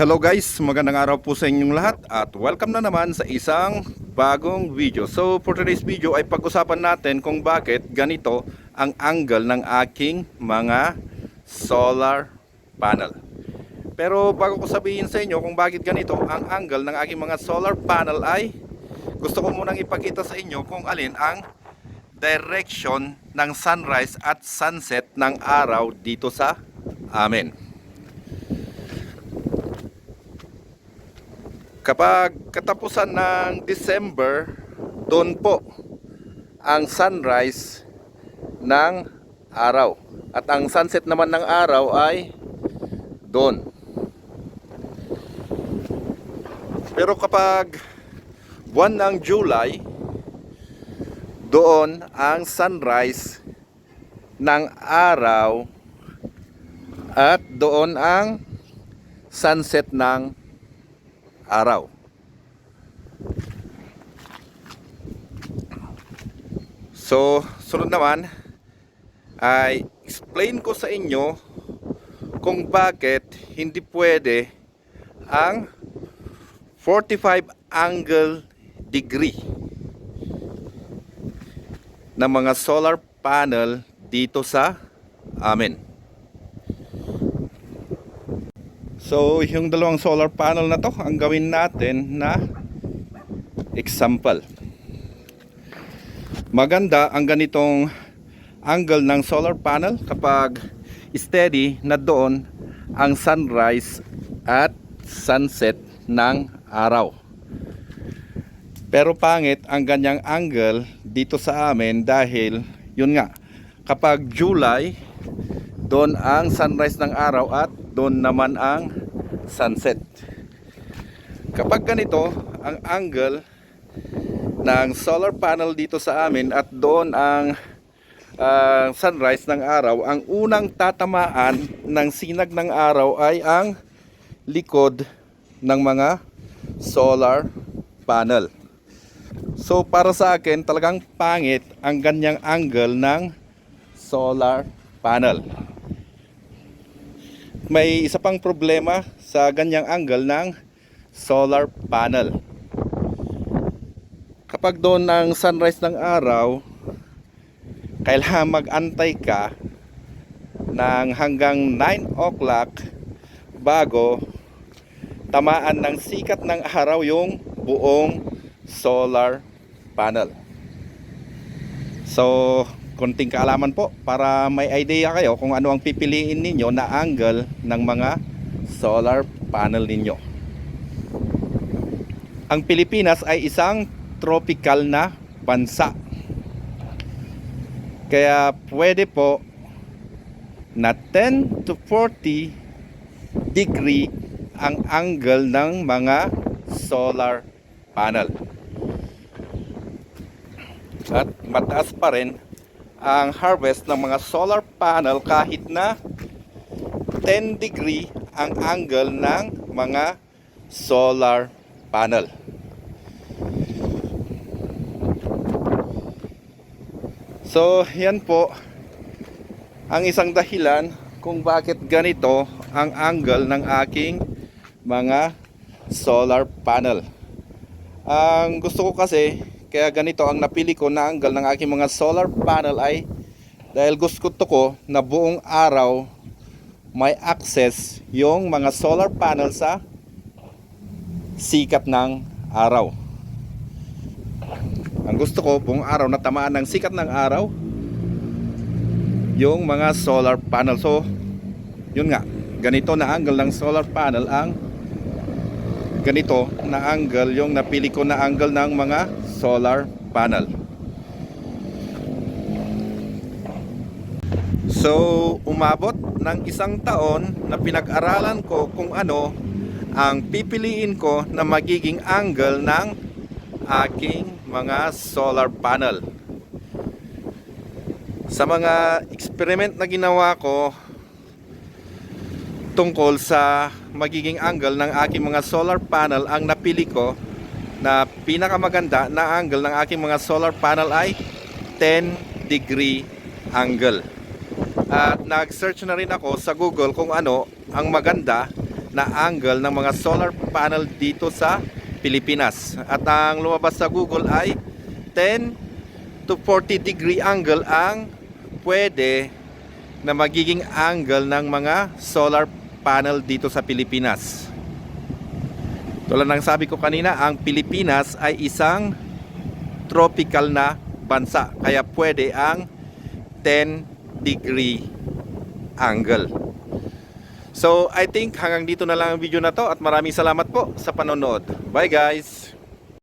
Hello guys, magandang araw po sa inyong lahat at welcome na naman sa isang bagong video. So for today's video ay pag-usapan natin kung bakit ganito ang angle ng aking mga solar panel. Pero bago ko sabihin sa inyo kung bakit ganito ang angle ng aking mga solar panel ay gusto ko munang ipakita sa inyo kung alin ang direction ng sunrise at sunset ng araw dito sa amin. Kapag katapusan ng December, doon po ang sunrise ng araw. At ang sunset naman ng araw ay doon. Pero kapag buwan ng July, doon ang sunrise ng araw at doon ang sunset ng araw. So, sunod naman ay explain ko sa inyo kung bakit hindi pwede ang 45 angle degree ng mga solar panel dito sa amin. So, yung dalawang solar panel na to, ang gawin natin na example. Maganda ang ganitong angle ng solar panel kapag steady na doon ang sunrise at sunset ng araw. Pero pangit ang ganyang angle dito sa amin dahil yun nga, kapag July, doon ang sunrise ng araw at doon naman ang sunset. Kapag ganito ang angle ng solar panel dito sa amin at doon ang ah, sunrise ng araw, ang unang tatamaan ng sinag ng araw ay ang likod ng mga solar panel. So para sa akin talagang pangit ang ganyang angle ng solar panel. May isa pang problema sa ganyang angle ng solar panel. Kapag doon ng sunrise ng araw, kailangan mag-antay ka ng hanggang 9 o'clock bago tamaan ng sikat ng araw yung buong solar panel. So, konting kaalaman po para may idea kayo kung ano ang pipiliin ninyo na angle ng mga solar panel ninyo. Ang Pilipinas ay isang tropical na bansa. Kaya pwede po na 10 to 40 degree ang angle ng mga solar panel. At mataas pa rin ang harvest ng mga solar panel kahit na 10 degree ang angle ng mga solar panel. So, yan po ang isang dahilan kung bakit ganito ang angle ng aking mga solar panel. Ang gusto ko kasi, kaya ganito ang napili ko na angle ng aking mga solar panel ay dahil gusto ko na buong araw may access yung mga solar panel sa sikat ng araw. Ang gusto ko, buong araw na tamaan ng sikat ng araw, yung mga solar panel. So, yun nga, ganito na angle ng solar panel ang ganito na angle yung napili ko na angle ng mga solar panel. So, umabot ng isang taon na pinag-aralan ko kung ano ang pipiliin ko na magiging angle ng aking mga solar panel. Sa mga experiment na ginawa ko tungkol sa magiging angle ng aking mga solar panel, ang napili ko na pinakamaganda na angle ng aking mga solar panel ay 10 degree angle. At nag-search na rin ako sa Google kung ano ang maganda na angle ng mga solar panel dito sa Pilipinas. At ang lumabas sa Google ay 10 to 40 degree angle ang pwede na magiging angle ng mga solar panel dito sa Pilipinas. Tulad ng sabi ko kanina, ang Pilipinas ay isang tropical na bansa. Kaya pwede ang 10 degree angle. So, I think hanggang dito na lang ang video na to at maraming salamat po sa panonood. Bye guys!